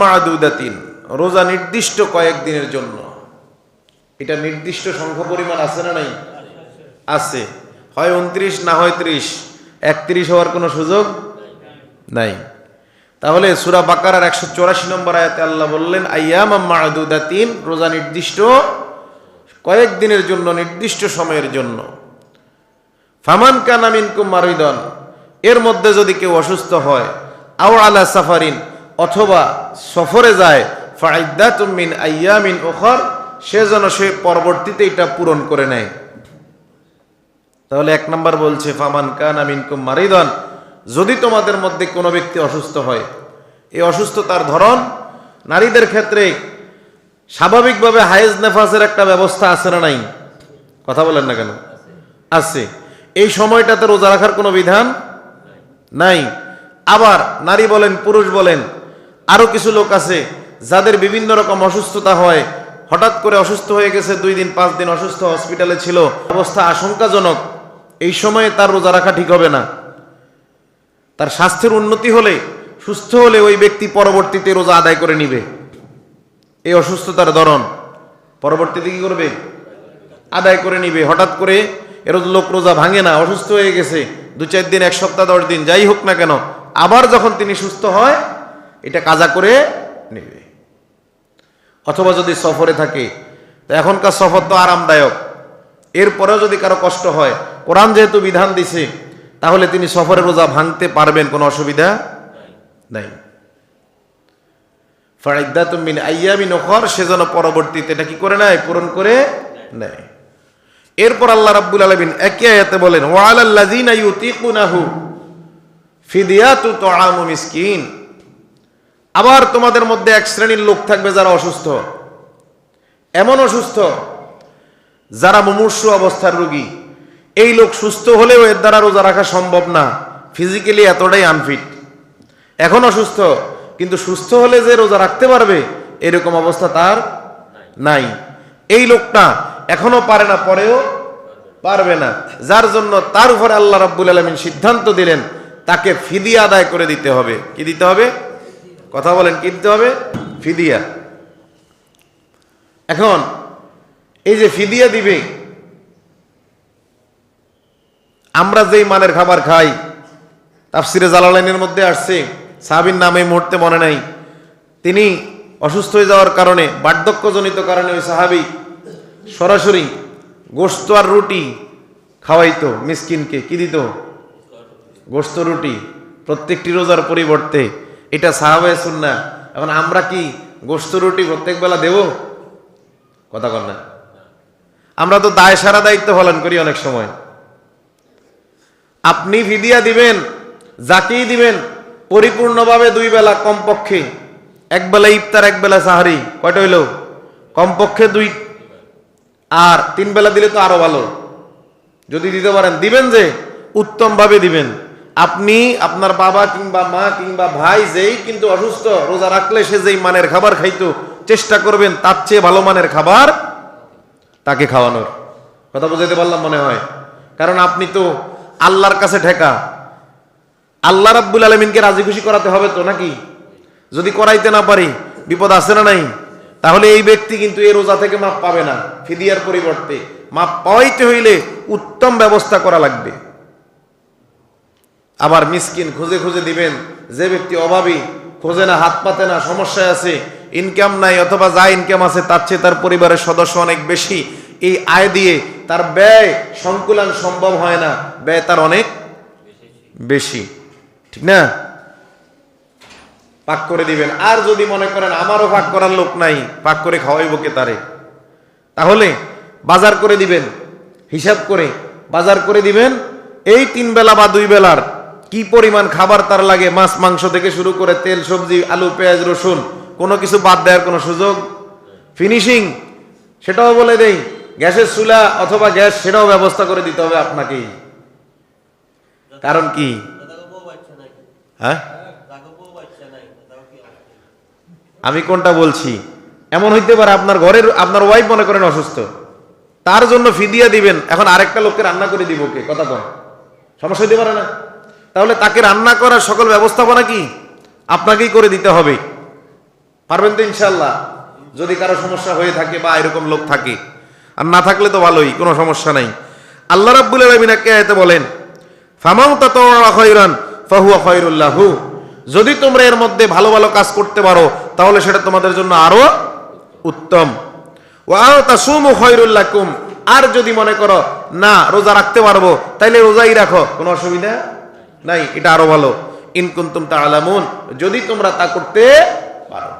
মাদুদাতিন, রোজা নির্দিষ্ট কয়েকদিনের জন্য। এটা নির্দিষ্ট সংখ্যা পরিমাণ আছে না নাই? আছে। হয় উনত্রিশ না হয় ত্রিশ? একত্রিশ হওয়ার কোনো সুযোগ নাই। তাহলে সুরা বাকারার একশো চৌরাশি নম্বর আয়াতে আল্লাহ বললেন মাদুদাতিন, রোজা নির্দিষ্ট কয়েকদিনের জন্য, নির্দিষ্ট সময়ের জন্য। ফামান কানামিন কুমারিদন এর মধ্যে যদি কেউ অসুস্থ হয়, আও আলা সাফারিন অথবা সফরে যায় ফাইদাতুমিন আইয়ামিন ওখর সে যেন সে পরবর্তীতে এটা পূরণ করে নেয়। তাহলে এক নম্বর বলছে, ফামান কান আমিন কুম মারিদন, যদি তোমাদের মধ্যে কোনো ব্যক্তি অসুস্থ হয়, এই অসুস্থতার ধরন, নারীদের ক্ষেত্রে স্বাভাবিকভাবে হায়েজ নেফাসের একটা ব্যবস্থা আছে না নাই? কথা বলেন না কেন? আছে। এই সময়টাতে রোজা রাখার কোনো বিধান নাই। আবার নারী বলেন, পুরুষ বলেন আরও কিছু লোক আছে যাদের বিভিন্ন রকম অসুস্থতা হয়। হঠাৎ করে অসুস্থ হয়ে গেছে, দুই দিন, পাঁচ দিন অসুস্থ হসপিটালে ছিল। অবস্থা আশঙ্কাজনক। এই সময়ে তার রোজা রাখা ঠিক হবে না। তার স্বাস্থ্যের উন্নতি হলে, সুস্থ হলে ওই ব্যক্তি পরবর্তীতে রোজা আদায় করে নিবে। এই অসুস্থতার ধরন। পরবর্তীতে কি করবে? আদায় করে নিবে। হঠাৎ করে এর লোক রোজা ভাঙে না, অসুস্থ হয়ে গেছে। দু চার দিন, এক সপ্তাহ, দশ দিন, যাই হোক না কেন, আবার যখন তিনি সুস্থ হয় এটা কাজা করে নেবে। অথবা যদি সফরে থাকে, তো এখনকার সফর তো আরামদায়ক। এরপরেও যদি কারও কষ্ট হয়, কোরআন যেহেতু বিধান দিছে, তাহলে তিনি সফরে রোজা ভাঙতে পারবেন, কোনো অসুবিধা নাই। ফাইদা তুমিন আইয়ামিন ওখর যেন পরবর্তীতে এটা কি করে নেয়, পূরণ করে নেয়। এরপর আল্লাহ রাব্বুল আলামিন একই আয়াতে বলেন, ওয়ালাল্লাযিনা ইউতিকুনাহু ফিদিয়াতু তুআমু মিসকিন। আবার তোমাদের মধ্যে এক শ্রেণির লোক থাকবে যারা অসুস্থ। এমন অসুস্থ যারা মুমূর্ষ অবস্থার রোগী। এই লোক সুস্থ হলেও এর দ্বারা রোজা রাখা সম্ভব না। ফিজিক্যালি এতটাই আনফিট এখন অসুস্থ, কিন্তু সুস্থ হলে যে রোজা রাখতে পারবে, এরকম অবস্থা তার নাই। এই লোকটা এখনও পারে না, পরেও পারবে না। যার জন্য তার উপরে আল্লাহ রাব্বুল আলমিন সিদ্ধান্ত দিলেন, তাকে ফিদিয়া আদায় করে দিতে হবে। কি দিতে হবে? কথা বলেন কি দিতে হবে ফিদিয়া। এখন, এই যে ফিদিয়া দিবে, আমরা যেই মানের খাবার খাই, তাফসিরে জালালাইনের মধ্যে আসছে, সাহাবির নামে মুহূর্তে মনে নাই। তিনি অসুস্থ হয়ে যাওয়ার কারণে, বার্ধক্যজনিত কারণে ওই সাহাবি সরাসরি গোস্ত আর রুটি খাওয়াইতো, মিসকিনকে। কি দিত? গোস্ত রুটি। প্রত্যেকটি রোজার পরিবর্তে এটা সাহাবায় শুননা এখন আমরা কি গোস্ত রুটি প্রত্যেক বেলা দেব? কথা কর না। আমরা তো দায় সারা দায়িত্ব পালন করি অনেক সময়। আপনি ভিদিয়া দিবেন যাকেই দিবেন, পরিপূর্ণভাবে দুই বেলা কমপক্ষে, এক বেলা ইফতার, এক বেলা সাহারি, কয়টা হইল? কমপক্ষে দুই, আর তিন বেলা দিলে তো আরও ভালো। যদি দিতে পারেন, দিবেন যে, উত্তমভাবে দিবেন। আপনি আপনার বাবা কিংবা মা কিংবা ভাই যেই কিন্তু অসুস্থ, রোজা রাখলে সে যেই মানের খাবার খাইতো, চেষ্টা করবেন তার চেয়ে ভালো মানের খাবার তাকে খাওয়ানোর। কথা বুঝাইতে পারলাম মনে হয়? কারণ আপনি তো আল্লাহর কাছে ঠেকা। আল্লাহ রাব্বুল আলমিনকে রাজি খুশি করাতে হবে তো নাকি? যদি করাইতে না পারি, বিপদ আছে না নাই? তাহলে এই ব্যক্তি কিন্তু এই রোজা থেকে মাপ পাবে না, ফিদিয়ার পরিবর্তে। মাপ পাওয়াইতে হইলে উত্তম ব্যবস্থা করা লাগবে। আবার মিসকিন খুঁজে খুঁজে দিবেন। যে ব্যক্তি অভাবী, খোঁজে না, হাত পাতে না, সমস্যায় আছে ইনকাম নাই অথবা যা ইনকাম আছে, তার চেয়ে তার পরিবারের সদস্য অনেক বেশি। এই আয় দিয়ে তার ব্যয় সংকুলান সম্ভব হয় না, ব্যয় তার অনেক বেশি। ঠিক না? পাক করে দিবেন। আর যদি মনে করেন আমারও পাক করার লোক নাই, পাক করে খাওয়াইব কে তারে? তাহলে বাজার করে দিবেন, হিসাব করে বাজার করে দিবেন, এই তিন বেলা বা দুই বেলার কি পরিমাণ খাবার তার লাগে? মাছ, মাংস থেকে শুরু করে তেল, সবজি, আলু, পেঁয়াজ, রসুন, কোনো কিছু বাদ দেওয়ার কোনো সুযোগ? ফিনিশিং সেটাও বলে দেই। গ্যাসের চুলা অথবা গ্যাস, সেটাও ব্যবস্থা করে দিতে হবে আপনাকেই। কারণ কি? হ্যাঁ? আমি কোনটা বলছি? এমন হইতে পারে আপনার ঘরের, আপনার ওয়াইফ মনে করেন অসুস্থ। তার জন্য ফিদিয়া দিবেন। এখন আরেকটা লোককে রান্না করে দিব কে কথা কন। সমস্যা হইতে পারে না? তাহলে তাকে রান্না করার সকল ব্যবস্থাপনা কি? আপনাকেই করে দিতে হবে। পারবেন তো ইনশাল্লাহ যদি কারও সমস্যা হয়ে থাকে বা এরকম লোক থাকে। আর না থাকলে তো ভালোই, কোনো সমস্যা নাই। আল্লাহ রাব্বুল আলামিন আয়াতে বলেন ফামাউ খায়রান ফাহুয়া খায়রুল্লাহু যদি তোমরা এর মধ্যে ভালো ভালো কাজ করতে পারো, তাহলে সেটা তোমাদের জন্য আরও উত্তম। ওয়া তাসুমু খায়রুল লাকুম। আর যদি মনে করো, না, রোজা রাখতে পারব, তাইলে রোজাই রাখো, কোনো অসুবিধা নাই এটা আরও ভালো। ইনকুন্তুম তা আলামুন যদি তোমরা তা করতে পারো।